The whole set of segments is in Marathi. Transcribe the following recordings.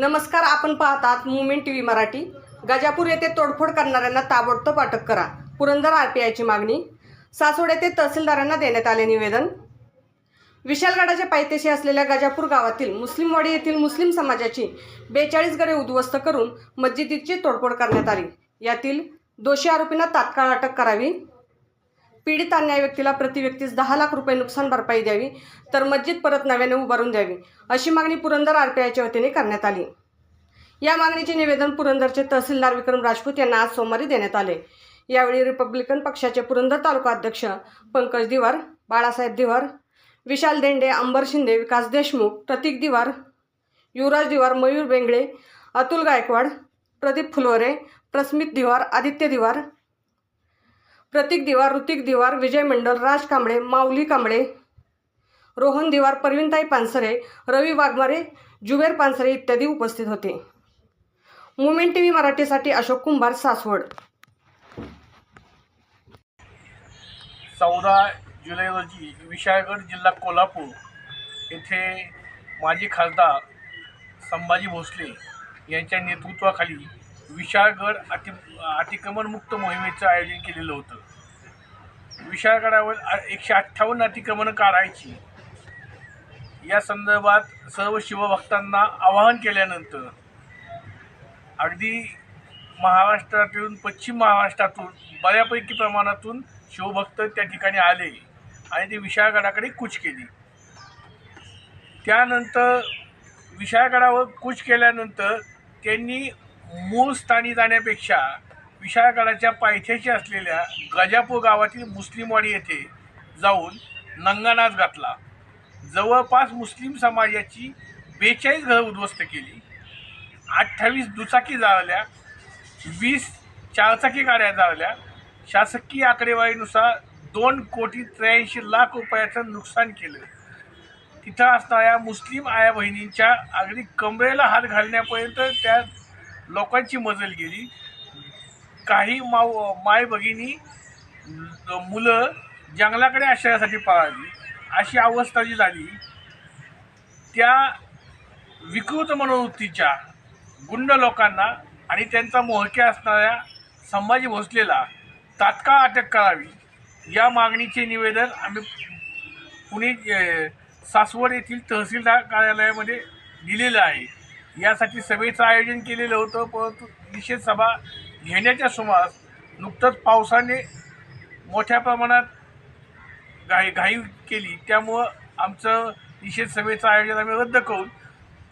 नमस्कार आपण पाहतात movement T V Marathi. Gajapur येथे तोडफोड करणाऱ्यांना ताबडतोब अटक करा. पुरंदर आर पी आयची मागणी. सासवड येथे तहसीलदारांना देण्यात आले निवेदन. विशालगडाच्या पायथ्याशी असलेल्या गजापूर गावातील मुस्लिमवाडी येथील मुस्लिम समाजाची बेचाळीस घरे उद्ध्वस्त करून मस्जिदीची तोडफोड करण्यात आली. यातील दोषी आरोपींना तात्काळ अटक करावी. पीडित अन्याय व्यक्तीला प्रति व्यक्तीस दहा लाख रुपये नुकसान भरपाई द्यावी तर मस्जिद परत नव्याने उभारून द्यावी अशी मागणी पुरंदर आर पी आयच्या वतीने करण्यात आली. या मागणीचे निवेदन पुरंदरचे तहसीलदार विक्रम राजपूत यांना आज सोमवारी देण्यात आले. यावेळी रिपब्लिकन पक्षाचे पुरंदर तालुका अध्यक्ष पंकज दिवार बाळासाहेब दिवार विशाल देंडे अंबर शिंदे विकास देशमुख प्रतीक दिवार युवराज दिवार मयूर बेंगळे अतुल गायकवाड प्रदीप फुलवरे प्रस्मित दिवार आदित्य दिवार प्रतीक दिवार ऋतिक दिवार विजय मंडल राज कांबळे माऊली कांबळे रोहन दिवार परवीनताई पानसरे रवी वाघमारे जुबेर पानसरे इत्यादी उपस्थित होते. मुमेंट टी व्ही मराठीसाठी अशोक कुंभार सासवड. चौदा जुलै रोजी विशाळगड जिल्हा कोल्हापूर येथे माजी खासदार संभाजी भोसले यांच्या नेतृत्वाखाली विशाळगड अति अतिक्रमणमुक्त मोहिमेचं आयोजन केलेलं होतं. विशाळगडावर एकशे अठ्ठावन्न अतिक्रमणं काढायची. या संदर्भात सर्व शिवभक्तांना आवाहन केल्यानंतर अगदी महाराष्ट्रातून पश्चिम महाराष्ट्रातून बऱ्यापैकी प्रमाणातून शिवभक्त त्या ठिकाणी आले आणि ते विशाळगडाकडे कूच केली. त्यानंतर विशाळगडावर कूच केल्यानंतर त्यांनी मूळ स्थानी जाण्यापेक्षा विशाळगडाच्या पायथ्याशी असलेल्या गजापूर गावातील मुस्लिमवाडी येथे जाऊन नंगानाच घातला. जवळपास मुस्लिम समाजाची बेचाळीस घरं उद्ध्वस्त केली. अठ्ठावीस दुचाकी जाळल्या वीस चारचाकी गाड्या जाळल्या. शासकीय आकडेवारीनुसार दोन कोटी त्र्याऐंशी लाख रुपयाचं नुकसान केलं. तिथं असणाऱ्या मुस्लिम आया बहिणींच्या अगदी कमरेला हात घालण्यापर्यंत त्या लोकांची मजल गेली. काही माव माय भगिनी मुलं जंगलाकडे आश्रयासाठी पळाली. अशी अवस्था जी झाली त्या विकृत मनोवृत्तीच्या गुंड लोकांना आणि त्यांचा मोहक्या असणाऱ्या संभाजी भोसलेला तात्काळ अटक करावी. या मागणीचे निवेदन आम्ही पुणे सासवड येथील तहसीलदार कार्यालयामध्ये दिलेलं आहे. यासाठी सभेचं आयोजन केलेलं होतं परंतु निषेध सभा घेण्याच्या सुमारास नुकतंच पावसाने मोठ्या प्रमाणात घाई घाई केली. त्यामुळं आमचं निषेध सभेचं आयोजन आम्ही रद्द करून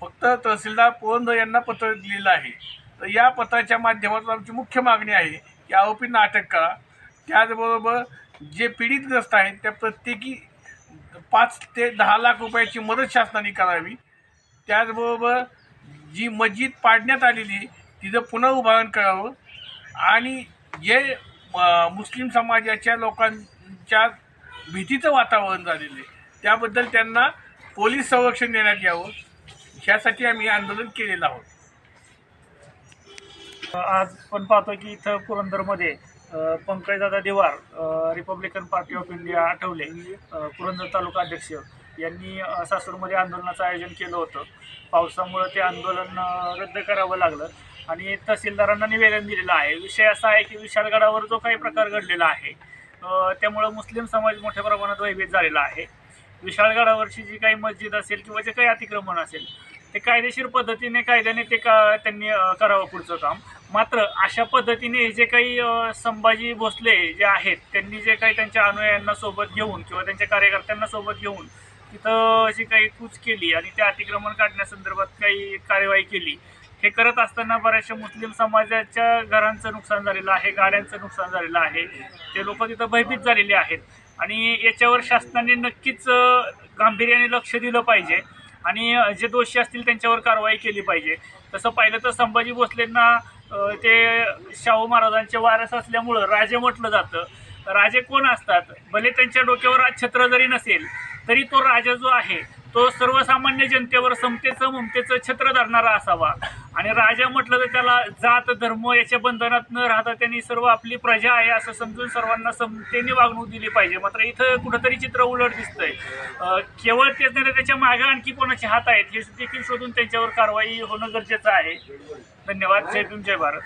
फक्त तहसीलदार पुरंदर यांना पत्र दिलेलं आहे. तर या पत्राच्या माध्यमातून आमची मुख्य मागणी आहे की आरोपींना अटक करा. त्याचबरोबर जे पीडितग्रस्त आहेत त्या प्रत्येकी पाच ते दहा लाख रुपयाची मदत शासनाने करावी. त्याचबरोबर जी मस्जिद पाडण्यात आलेली आहे तिचं पुनर्उभारण करावं. आणि जे मुस्लिम समाजाच्या लोकांच्या भीतीचं वातावरण झालेलं आहे त्याबद्दल त्यांना पोलीस संरक्षण देण्यात यावं ह्यासाठी आम्ही आंदोलन केलेलं आहोत. आज पण पाहतो की इथं पुरंदरमध्ये पंकजदादा Devar republican party of India Athawale. Purandar taluka अध्यक्ष यांनी सासूरमध्ये आंदोलनाचं आयोजन केलं होतं. पावसामुळं ते आंदोलन रद्द करावं लागलं. आणि तहसीलदारांना निवेदन दिलेलं आहे. विषय असा आहे की विशालगडावर जो काही प्रकार घडलेला आहे त्यामुळं मुस्लिम समाज मोठ्या प्रमाणात वैभेद झालेला आहे. विशाळगडावरची जी काही मस्जिद असेल किंवा जे काही अतिक्रमण असेल ते कायदेशीर पद्धतीने कायद्याने ते का त्यांनी करावं पुढचं काम. मात्र अशा पद्धतीने जे काही संभाजी भोसले जे आहेत त्यांनी जे काही त्यांच्या अनुयायांना सोबत घेऊन किंवा त्यांच्या कार्यकर्त्यांना सोबत घेऊन तिथं अशी काही कूच केली आणि ते अतिक्रमण काढण्यासंदर्भात काही कार्यवाही केली हे करत असताना बऱ्याचशा मुस्लिम समाजाच्या घरांचं नुकसान झालेलं आहे गाड्यांचं नुकसान झालेलं आहे. ते लोक तिथं भयभीत झालेले आहेत. आणि याच्यावर शासनाने नक्कीच गांभीर्याने लक्ष दिलं पाहिजे. आणि जे दोषी असतील त्यांच्यावर कारवाई केली पाहिजे. तसं पाहिलं तर संभाजी भोसलेंना ते शाहू महाराजांचे वारस असल्यामुळं राजे म्हटलं जातं. राजे कोण असतात? भले त्यांच्या डोक्यावर आज छत्र जरी नसेल तरी तो राजा जो आहे तो सर्वसामान्य जनतेवर समतेचं ममतेचं छत्र धरणारा असावा. आणि राजा म्हटलं तर त्याला जात धर्म याच्या बंधनात न राहता त्यांनी सर्व आपली प्रजा आहे असं समजून सर्वांना समतेने वागणूक दिली पाहिजे. मात्र इथं कुठंतरी चित्र उलट दिसतंय. केवळ तेच नाही तर त्याच्यामागे आणखी कोणाचे हात आहेत हे देखील शोधून त्यांच्यावर कारवाई होणं गरजेचं आहे. धन्यवाद. जय भीम जय भारत.